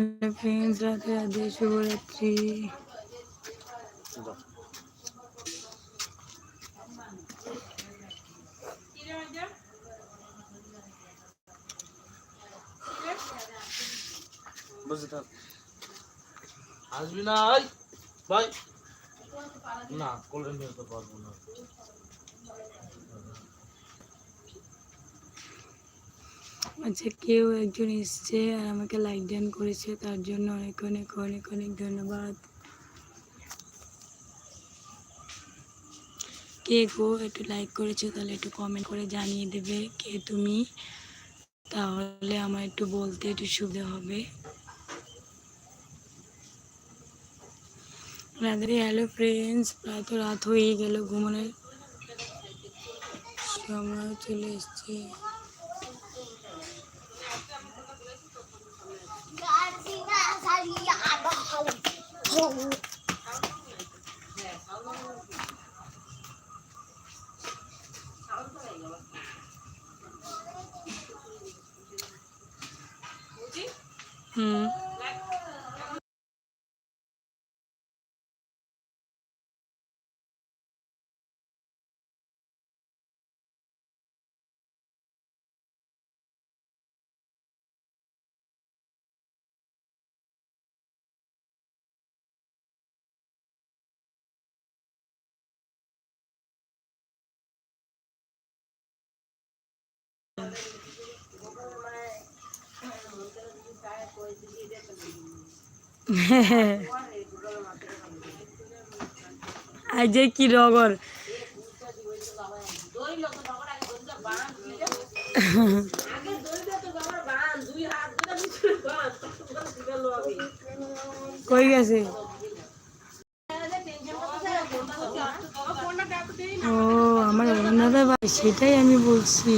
Hello friends রাতে রাধে শুভরাত্রি আসবি না ভাই। না কোলে নিয়ে তো পারব না। আচ্ছা কেউ একজন এসছে আর আমাকে লাইক ডান করেছে, তার জন্য অনেক অনেক অনেক অনেক ধন্যবাদ। কে গো একটু লাইক করেছ, তাহলে একটু কমেন্ট করে জানিয়ে দেবে কে তুমি। তাহলে আমার একটু বলতে একটু সুবিধা হবে। রাত্রে হ্যালো ফ্রেন্ডস প্রায় তো রাত হয়েই গেল, ঘুমানোর সময় চলে এসছে। 嗯。আজ কি রগর কই গেছে? ও আমার ভাই সেটাই আমি বলছি।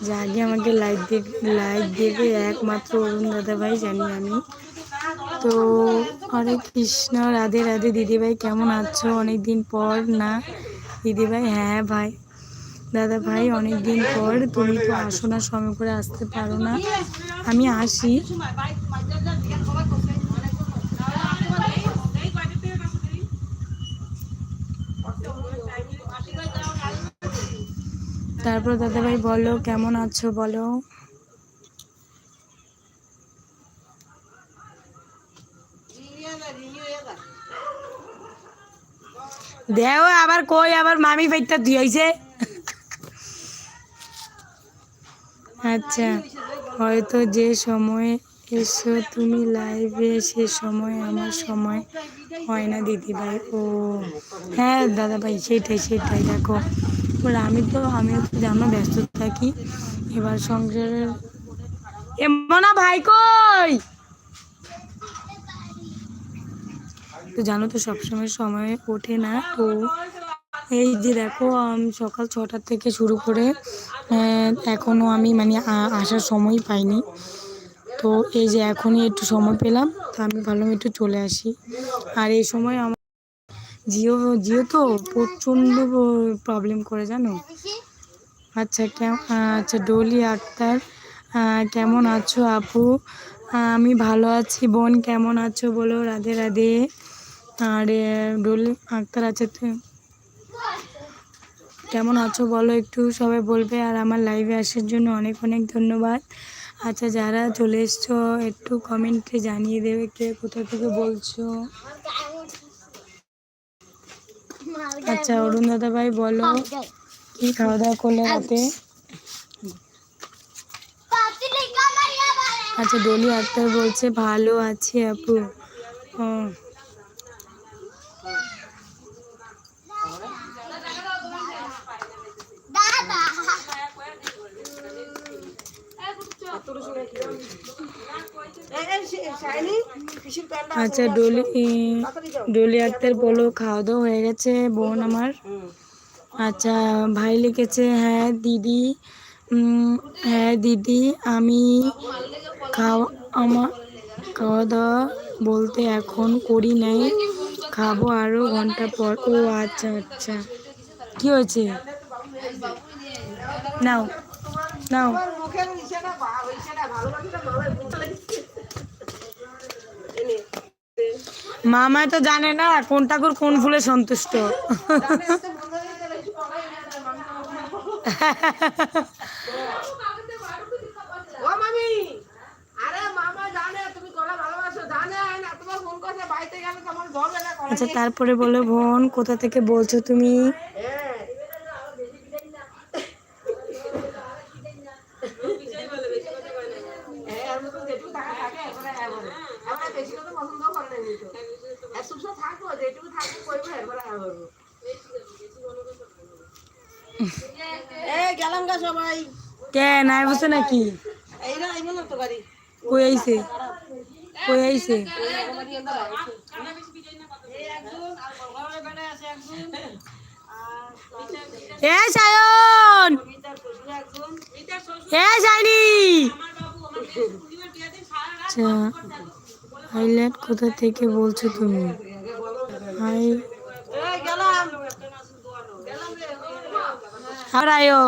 যে আগে আমাকে লাইক দেবে লাইক দেবে একমাত্র অরুণ দাদা ভাই জানি আমি। তো হরে কৃষ্ণ, রাধে রাধে দিদিভাই, কেমন আছো? অনেক দিন পর না? দিদিভাই হ্যাঁ ভাই। দাদা ভাই অনেক দিন পর তুমি তো আসো না, সময় করে আসতে পারো না। আমি আসি। তারপর দাদা ভাই বলো, কেমন আছো বলো। দেও, আবার কই, আবার মামি বাইকটা ধুইছে আচ্ছা হয়তো যে সময় এসো তুমি লাইভে সে সময় আমার সময় হয় না দিদি ভাই ও হ্যাঁ দাদা ভাই সেটাই সেটাই, দেখো। বলে আমি তো আমিও তো জানো ব্যস্ত থাকি। এবার সংসারের এমনা ভাই কই? তো জানো তো সবসময় সময় ওঠে না। তো এই যে দেখো আমি সকাল ছটার থেকে শুরু করে আহ, এখনও আমি মানে আসার সময় পাইনি। তো এই যে এখনই একটু সময় পেলাম তো আমি ভাবলাম একটু চলে আসি। আর এই সময় আমার জিও জিও তো প্রচণ্ড প্রবলেম করে জানো? আচ্ছা কেমন আচ্ছা ডলি আক্তার কেমন আছো আপু? আমি ভালো আছি বোন, কেমন আছো বলো? রাধে রাধে। আর ডলি আক্তার আছে কেমন আছো বলো একটু? সবাই বলবে। আর আমার লাইভে আসার জন্য অনেক অনেক ধন্যবাদ। আচ্ছা যারা চলে এসছো, একটু কমেন্টে জানিয়ে দেবে কে, কোথা থেকে বলছো? আচ্ছা অরুণ দাদা ভাই বলো কি খাওয়া দাওয়া করলে রাতে? আচ্ছা ডলি আক্তার বলছে ভালো আছি আপু। ও। আচ্ছা ডলি ডলি আক্তার বলো খাওয়া দাওয়া হয়ে গেছে, বোন আমার। আচ্ছা ভাই লিখেছে হ্যাঁ দিদি। হ্যাঁ দিদি, আমি খাওয়া আমার খাওয়া দাওয়া বলতে এখন করি নাই। খাব আরও ঘণ্টা পর। ও আচ্ছা আচ্ছা। কি হয়েছে? নাও নাও। মামা তো জানে না কোন ঠাকুর কোন ফুলে সন্তুষ্ট। আচ্ছা তারপরে বলে বোন কোথা থেকে বলছো তুমি হ্যাঁ হ্যাঁ, এর মতন যেটুকু টাকা থাকে, এরপরে হ্যাঁ বলে। আমরা বেশি কথা পছন্দ করে না এমনি তো। আর চুপচাপ থাকব, যেটুকু থাকব করব, এরপরে হ্যাঁ বলব। এই গেলাম গা সবাই। কে নাই বসে নাকি? কই আইছে? কই আইছে? এ সায়ন! এ সাইনি আচ্ছা হাইলাইট কোথা থেকে বলছো তুমি? হাই এই গেলাম আয়ো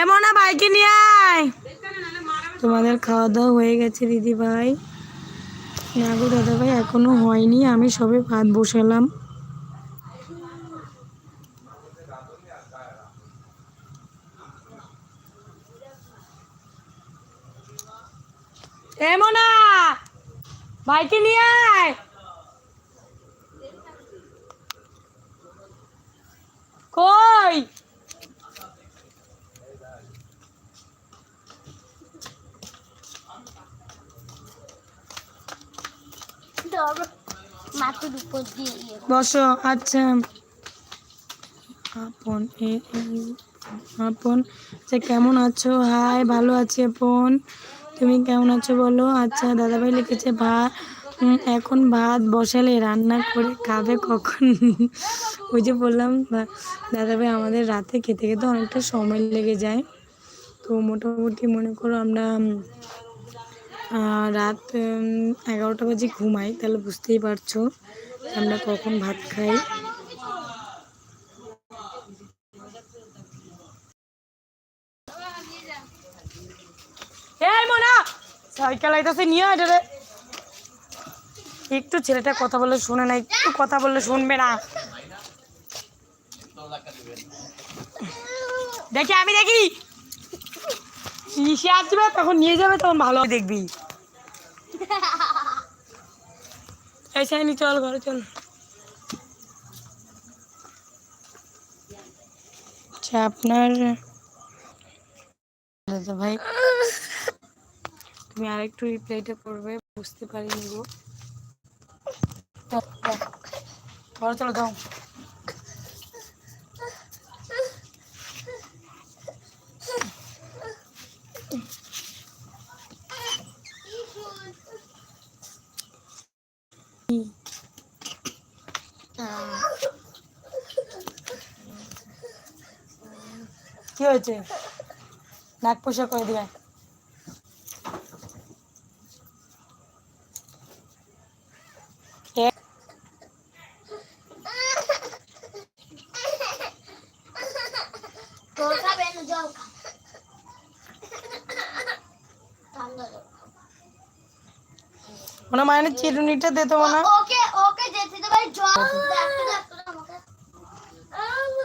এমন বাইকে নিয়ে আয়। তোমাদের খাওয়া দাওয়া হয়ে গেছে দিদি ভাই না গো দাদা ভাই এখনও হয়নি। আমি সবে ভাত বসালাম এমন না বাইকে নিয়ে আয়। কই? মাথার উপর দিয়ে ইয়ে বসো আচ্ছা। আপন আপন আচ্ছা কেমন আছো? হাই ভালো আছি আপন। তুমি কেমন আছো বলো? আচ্ছা দাদাভাই লিখেছে, ভাত এখন ভাত বসালে রান্না করে খাবে কখন? ওই যে বললাম দাদাভাই, আমাদের রাতে খেতে খেতে অনেকটা সময় লেগে যায়। তো মোটামুটি মনে করো আমরা রাত এগারোটা বাজে ঘুমাই, তাহলে বুঝতেই পারছ আমরা কখন ভাত খাই এই মোনা সাইকেল আইতাছে, নিয়ে আয় রে। একটু ছেলেটা কথা বললে শুনে না, একটু কথা বললে শুনবে না। দেখি, আমি দেখি। ইসে আসবে, তখন নিয়ে যাবে, তখন ভালো দেখবি। চল ঘরে, চল। আচ্ছা আপনার ভাই তুমি আরেকটু রিপ্লাইটা করবে, বুঝতে পারিনি গো। ঘরে চলো দাও। কি হয়েছে? নাক পোষা করে দিবে জল খাবে না জল খা ঠান্ডা জল। মানে মায়ের চিরুনিটা দে তো মনে ওকে ওকে যেতে তো ভাই জল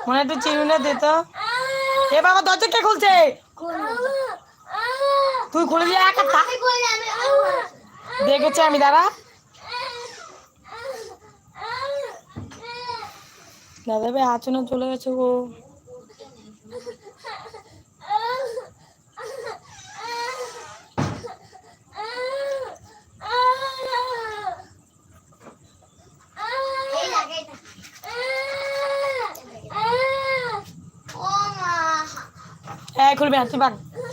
মনে একটু চিরুনিটা দে তো। এ বাবা দরজা কে খুলছে? তুই খুলে দিয়ে একা থাক আমি দেখেছি আমি দাদা দাদা ভাই আচনা চলে গেছে গো এই লাগে এটা ও মা হ্যাঁ খুলবি না তুই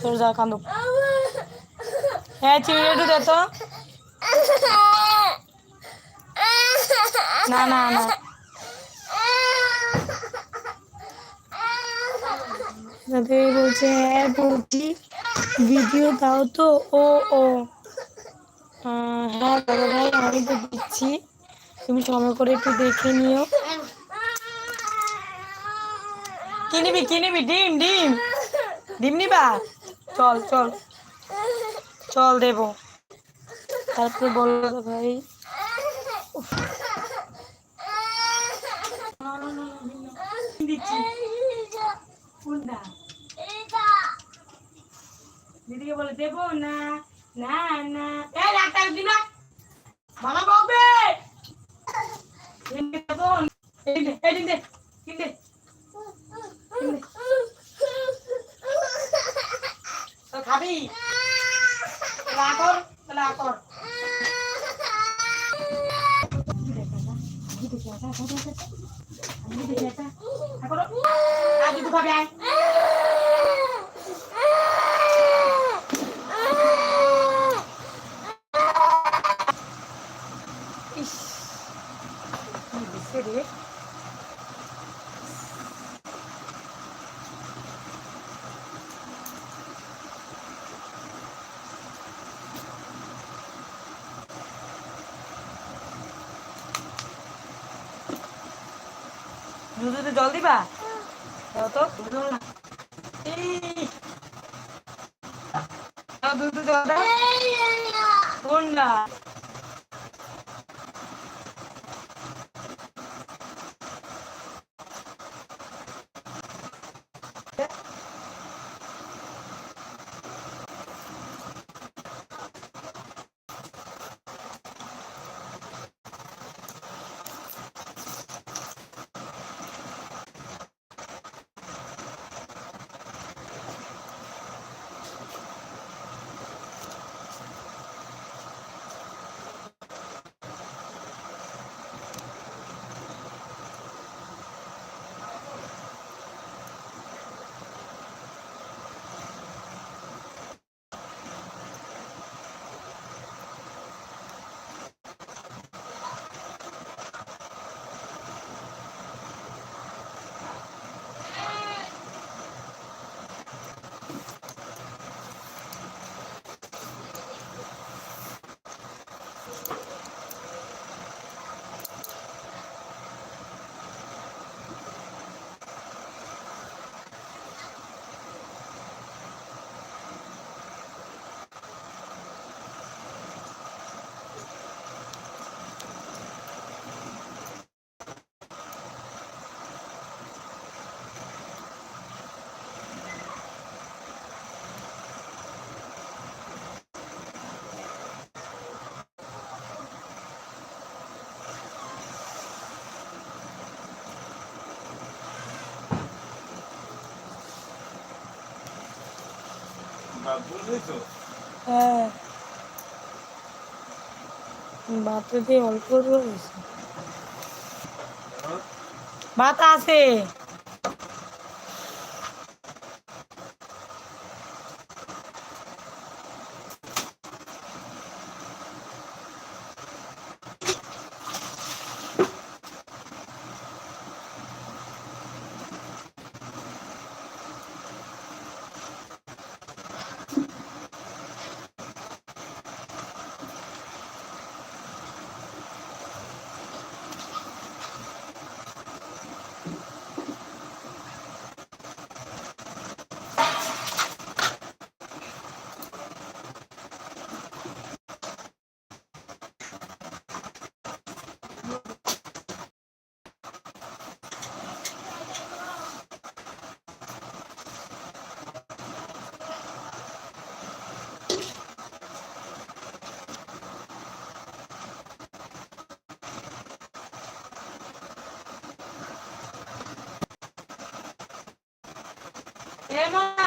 চলে যা কান্দো। হ্যাঁ চিরুনি একটু দে তো। না না না। বলছে হ্যাঁ বলছি ভিডিও দাও তো। ও ও। হ্যাঁ দাদা ভাই, আমি তো দিচ্ছি। তুমি সময় করে একটু দেখে নিও। কি নিবি কি নিবি ডিম ডিম। ডিম নিবা চল চল চল দেবো তারপরে বলল ভাই দিদিকে বলে দেবো না না না এই ডাক্তার দিনা মামা বকবে এদিকে এদিকে এদিকে তো খাবি তাহলে আ কর তাহলে আ কর। আজ দুটো খাবি আয় ইস কি দিছে রে দুধে জল দিবা? তো। দাও। জল কোনটা? হ্যাঁ। ভাতে অল্প রয়েছে ভাত আছে। এ মা